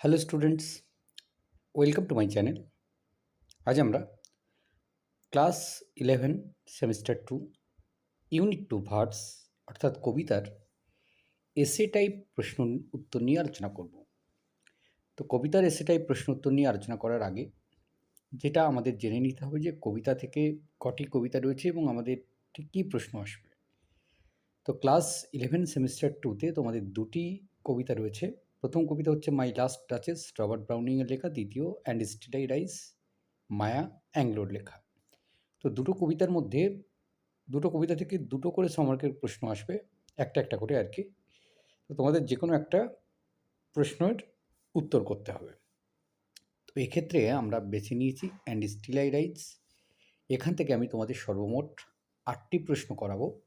Hello students welcome to my channel আজ আমরা class eleven semester two unit two Verts অর্থাৎ কবিতার এসে টাইপ প্রশ্ন উত্তর নিয়ে আলোচনা করব তো কবিতার এসে টাইপ প্রশ্ন উত্তর নিয়ে আলোচনা করার আগে যেটা আমাদের জেনে নিতে হবে যে কবিতা থেকে কটি কবিতা রয়েছে এবং আমাদের ঠিক কী প্রশ্ন আসবে তো ক্লাস ইলেভেন সেমিস্টার টুতে তোমাদের দুটি কবিতা রয়েছে প্রথম কবিতা হচ্ছে মাই লাস্ট টাচেস রবার্ট ব্রাউনিংয়ের লেখা। দ্বিতীয় অ্যান্ড স্টিলাই রাইস মায়া অ্যাংলোর লেখা। তো দুটো কবিতার মধ্যে, দুটো কবিতা থেকে দুটো করে সমর্কের প্রশ্ন আসবে, একটা একটা করে আর কি। তো তোমাদের যে কোনো একটা প্রশ্নের উত্তর করতে হবে। তো এক্ষেত্রে আমরা বেছে নিয়েছি অ্যান্ড স্টিলাই রাইস এখান থেকে আমি তোমাদের সর্বমোট আটটি প্রশ্ন করাবো।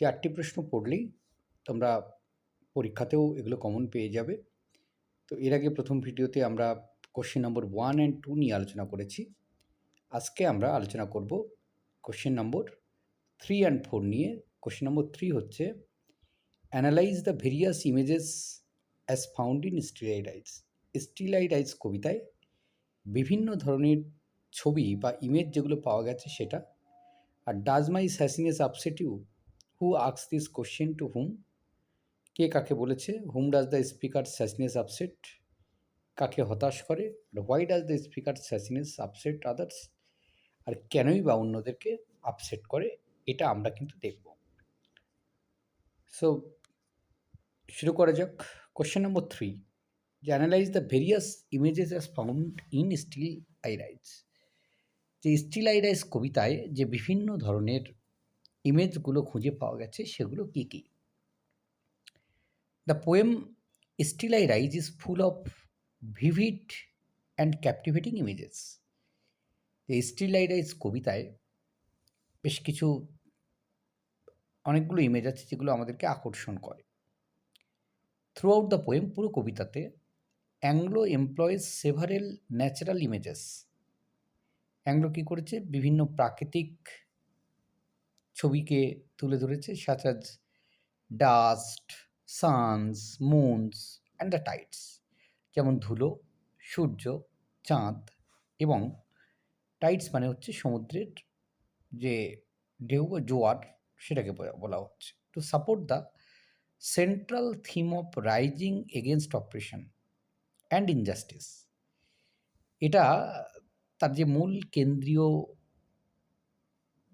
যে আটটি প্রশ্ন পড়লেই তোমরা পরীক্ষাতেও এগুলো কমন পেয়ে যাবে। তো এর আগে প্রথম ভিডিওতে আমরা question number one and two নিয়ে আলোচনা করেছি। আজকে আমরা আলোচনা করব question number three and four নিয়ে। কোশ্চেন নম্বর থ্রি হচ্ছে analyse the various images as found in still I rise still I rise কবিতায় বিভিন্ন ধরনের ছবি বা ইমেজ যেগুলো পাওয়া গেছে সেটা। আর does my sassiness upset you who asks this question to whom কে কাকে বলেছে? Whom does the speaker sassiness upset কাকে হতাশ করে? Why does the speaker sassiness upset others আর কেনই বা অন্যদেরকে আপসেট করে? এটা আমরা কিন্তু দেখব। সো শুরু করা যাক। কোশ্চেন নম্বর থ্রি যে analyse the various images as found in still I rise যে স্টিল আইরাইজ কবিতায় যে বিভিন্ন ধরনের ইমেজগুলো খুঁজে পাওয়া গেছে, সেগুলো কী কী? Poem Still I Rise is full of vivid and captivating images. এই স্টিল আই রাইজ কবিতায় বেশ কিছু অনেকগুলো ইমেজ আছে যেগুলো আমাদেরকে আকর্ষণ করে। থ্রু আউট দ্য পোয়েম পুরো কবিতাতে Angelou employs several natural images Angelou কী করেছে? বিভিন্ন প্রাকৃতিক ছবিকে তুলে ধরেছে such dust suns moons and the tides যেমন ধুলো, সূর্য, চাঁদ এবং টাইটস মানে হচ্ছে সমুদ্রের যে ঢেউ বা জোয়ার সেটাকে বলা হচ্ছে। To support the central theme of rising against oppression and injustice এটা তার যে মূল কেন্দ্রীয়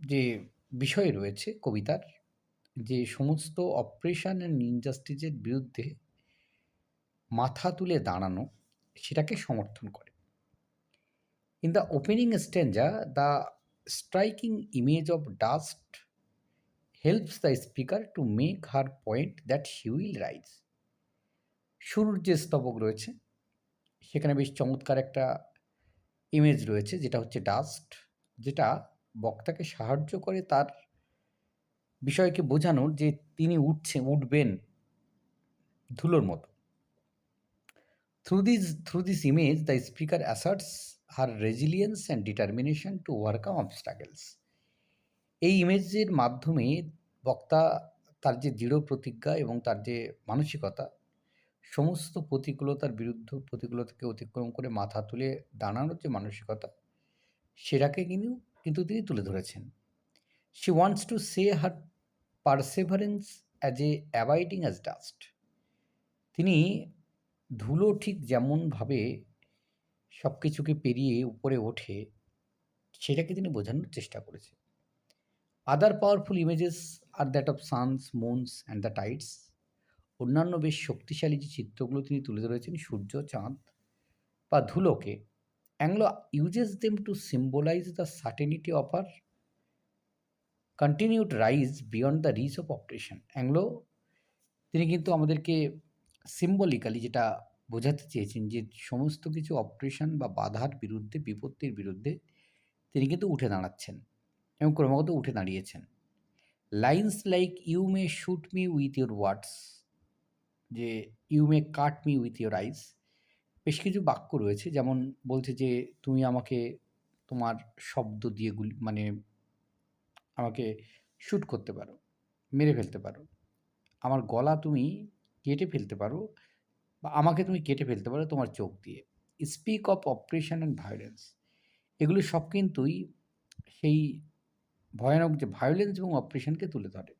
যে বিষয় রয়েছে কবিতার যে সমস্ত অপারেশন অ্যান্ড ইনজাস্টিসের বিরুদ্ধে মাথা তুলে দাঁড়ানো, সেটাকে সমর্থন করে। In the opening stanza the striking image of dust helps the speaker to make her point that she will rise শুরুর যে স্তবক রয়েছে, সেখানে বেশ চমৎকার একটা ইমেজ রয়েছে, যেটা হচ্ছে ডাস্ট যেটা বক্তাকে সাহায্য করে তার বিষয়কে বোঝানোর যে তিনি উঠছে উঠবেন ধুলোর মতো। Through this through this image the speaker asserts her resilience and determination to overcome obstacles এই ইমেজের মাধ্যমে বক্তা তার যে দৃঢ় প্রতিজ্ঞা এবং তার যে মানসিকতা, সমস্ত প্রতিকূলতার বিরুদ্ধে প্রতিকূলতাকে অতিক্রম করে মাথা তুলে দাঁড়ানোর যে মানসিকতা, সেটাকে কিন্তু কিন্তু তিনি তুলে ধরেছেন। She wants to say her perseverance as a avoiding as dust তিনি ধুলো ঠিক যেমনভাবে সব কিছুকে পেরিয়ে উপরে ওঠে, সেটাকে তিনি বোঝানোর চেষ্টা করেছে other powerful images her that of suns moons and the tides অন্যান্য বেশ শক্তিশালী যে চিত্রগুলো তিনি তুলে ধরেছেন, সূর্য, চাঁদ বা ধুলোকে Angelou uses them to symbolise the certainty of her continued rise beyond the reach of oppression Angelou তিনি কিন্তু আমাদেরকে সিম্বলিক্যালি যেটা বোঝাতে চেয়েছেন যে সমস্ত কিছু অপারেশন বা বাধার বিরুদ্ধে, বিপত্তির বিরুদ্ধে তিনি কিন্তু উঠে দাঁড়াচ্ছেন এবং ক্রমাগত উঠে দাঁড়িয়েছেন। Lines like you may shoot me with your words যে you may cut me with your eyes বেশ কিছু বাক্য রয়েছে। যেমন বলছে যে, তুমি আমাকে তোমার শব্দ দিয়ে গুলি মানে আমাকে শ্যুট করতে পারো, মেরে ফেলতে পারো। আমার গলা তুমি কেটে ফেলতে পারো বা আমাকে তুমি কেটে ফেলতে পারো তোমার চোখ দিয়ে। Speak of oppression and violence এগুলো সব কিন্তুই সেই ভয়ানক যে ভায়োলেন্স এবং অপারেশনকে তুলে ধরে।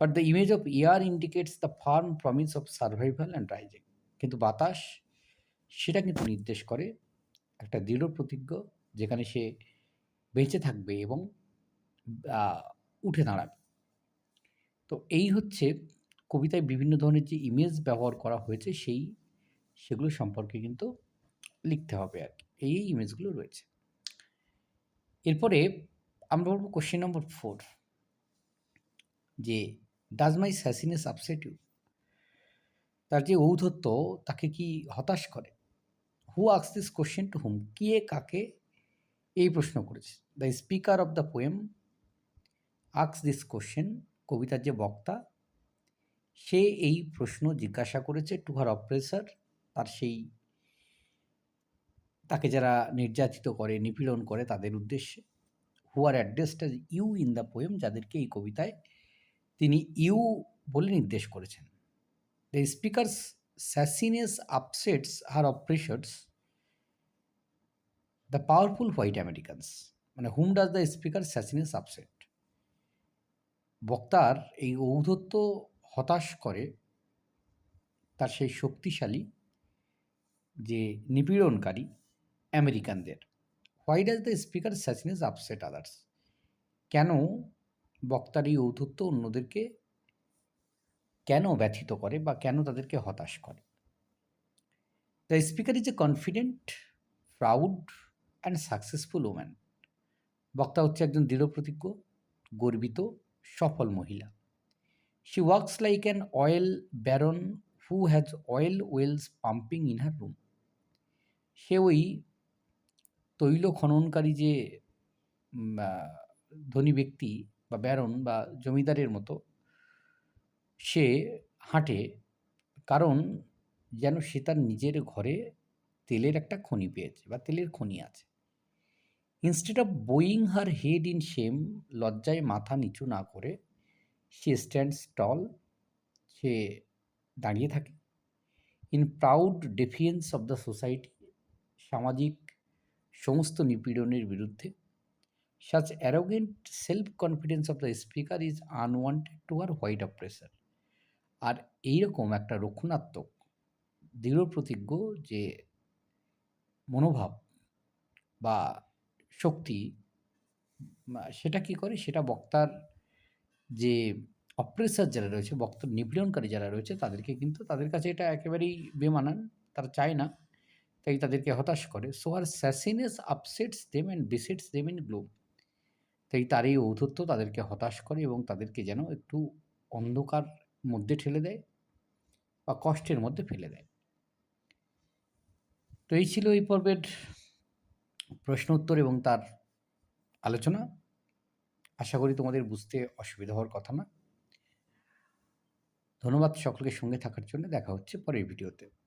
But the image of air indicates the firm promise of survival and rising কিন্তু বাতাস, সেটা কিন্তু নির্দেশ করে একটা দৃঢ় প্রতিজ্ঞ যেখানে সে বেঁচে থাকবে এবং উঠে দাঁড়াবে। তো এই হচ্ছে কবিতায় বিভিন্ন ধরনের যে ইমেজ ব্যবহার করা হয়েছে, সেই, সেগুলো সম্পর্কে কিন্তু লিখতে হবে আর কি। এই ইমেজগুলো রয়েছে। এরপরে আমরা বলব কোশ্চেন নম্বর ফোর যে does my sassiness upset you তার যে ঔদ্ধত্য তাকে কি হতাশ করে? Who asks this question to whom কে কাকে এই প্রশ্ন করেছে? The speaker of the poem asks this question কবিতার যে বক্তা, সে এই প্রশ্ন জিজ্ঞাসা করেছে টু হার অপ্রেসার তার সেই, তাকে যারা নির্যাতিত করে, নিপীড়ন করে তাদের উদ্দেশ্যে who are addressed you in the poem যাদেরকে এই কবিতায় তিনি ইউ বলে নির্দেশ করেছেন। The speaker's sassiness upsets her oppressors the powerful white Americans মানে whom does the speaker sassiness upset বক্তার এই ঔদ্ধত্য হতাশ করে, তার সেই শক্তিশালী যে নিপীড়নকারী আমেরিকানদের। Why does the speaker sassiness upset others কেন বক্তার এই ঔদ্ধত্য অন্যদেরকে কেন ব্যথিত করে বা কেন তাদেরকে হতাশ করে? The speaker is a confident proud and successful woman বক্তা হচ্ছে একজন দৃঢ়প্রতিজ্ঞ, গর্বিত সফল মহিলা। She works like an oil baron who has oil wells pumping in her room সে ওই তৈল খননকারী যে ধনী ব্যক্তি বা ব্যারন বা জমিদারের মতো, সে হাঁটে কারণ যেন সে তার নিজের ঘরে তেলের একটা খনি পেয়েছে বা তেলের খনি আছে। Instead of bowing her head in shame লজ্জায় মাথা নিচু না করে সে স্ট্যান্ড স্টল সে দাঁড়িয়ে থাকে। In proud defiance of the society সামাজিক সমস্ত নিপীড়নের বিরুদ্ধে such arrogant self confidence of the speaker is unwanted to her white oppressor আর এইরকম একটা রক্ষণাত্মক দৃঢ় প্রতিজ্ঞ যে মনোভাব বা শক্তি সেটা কি করে? সেটা বক্তার যে অপ্রেসার যারা রয়েছে, বক্তার নিপীড়নকারী যারা রয়েছে, তাদেরকে কিন্তু তাদের কাছে এটা একেবারেই বেমানান। তারা চায় না, তাই তাদেরকে হতাশ করে। So her sassiness upsets them and besets them in gloom তাই তার এই ঔদ্ধত্য তাদেরকে হতাশ করে এবং তাদেরকে যেন একটু অন্ধকার মধ্যে ঠেলে দেয় বা কষ্টের মধ্যে ফেলে দেয়। তো এই ছিল এই পর্বের প্রশ্ন উত্তর এবং তার আলোচনা, আশা করি তোমাদের বুঝতে অসুবিধা হওয়ার কথা না। ধন্যবাদ সকলকে সঙ্গে থাকার জন্য। দেখা হচ্ছে পরের ভিডিওতে।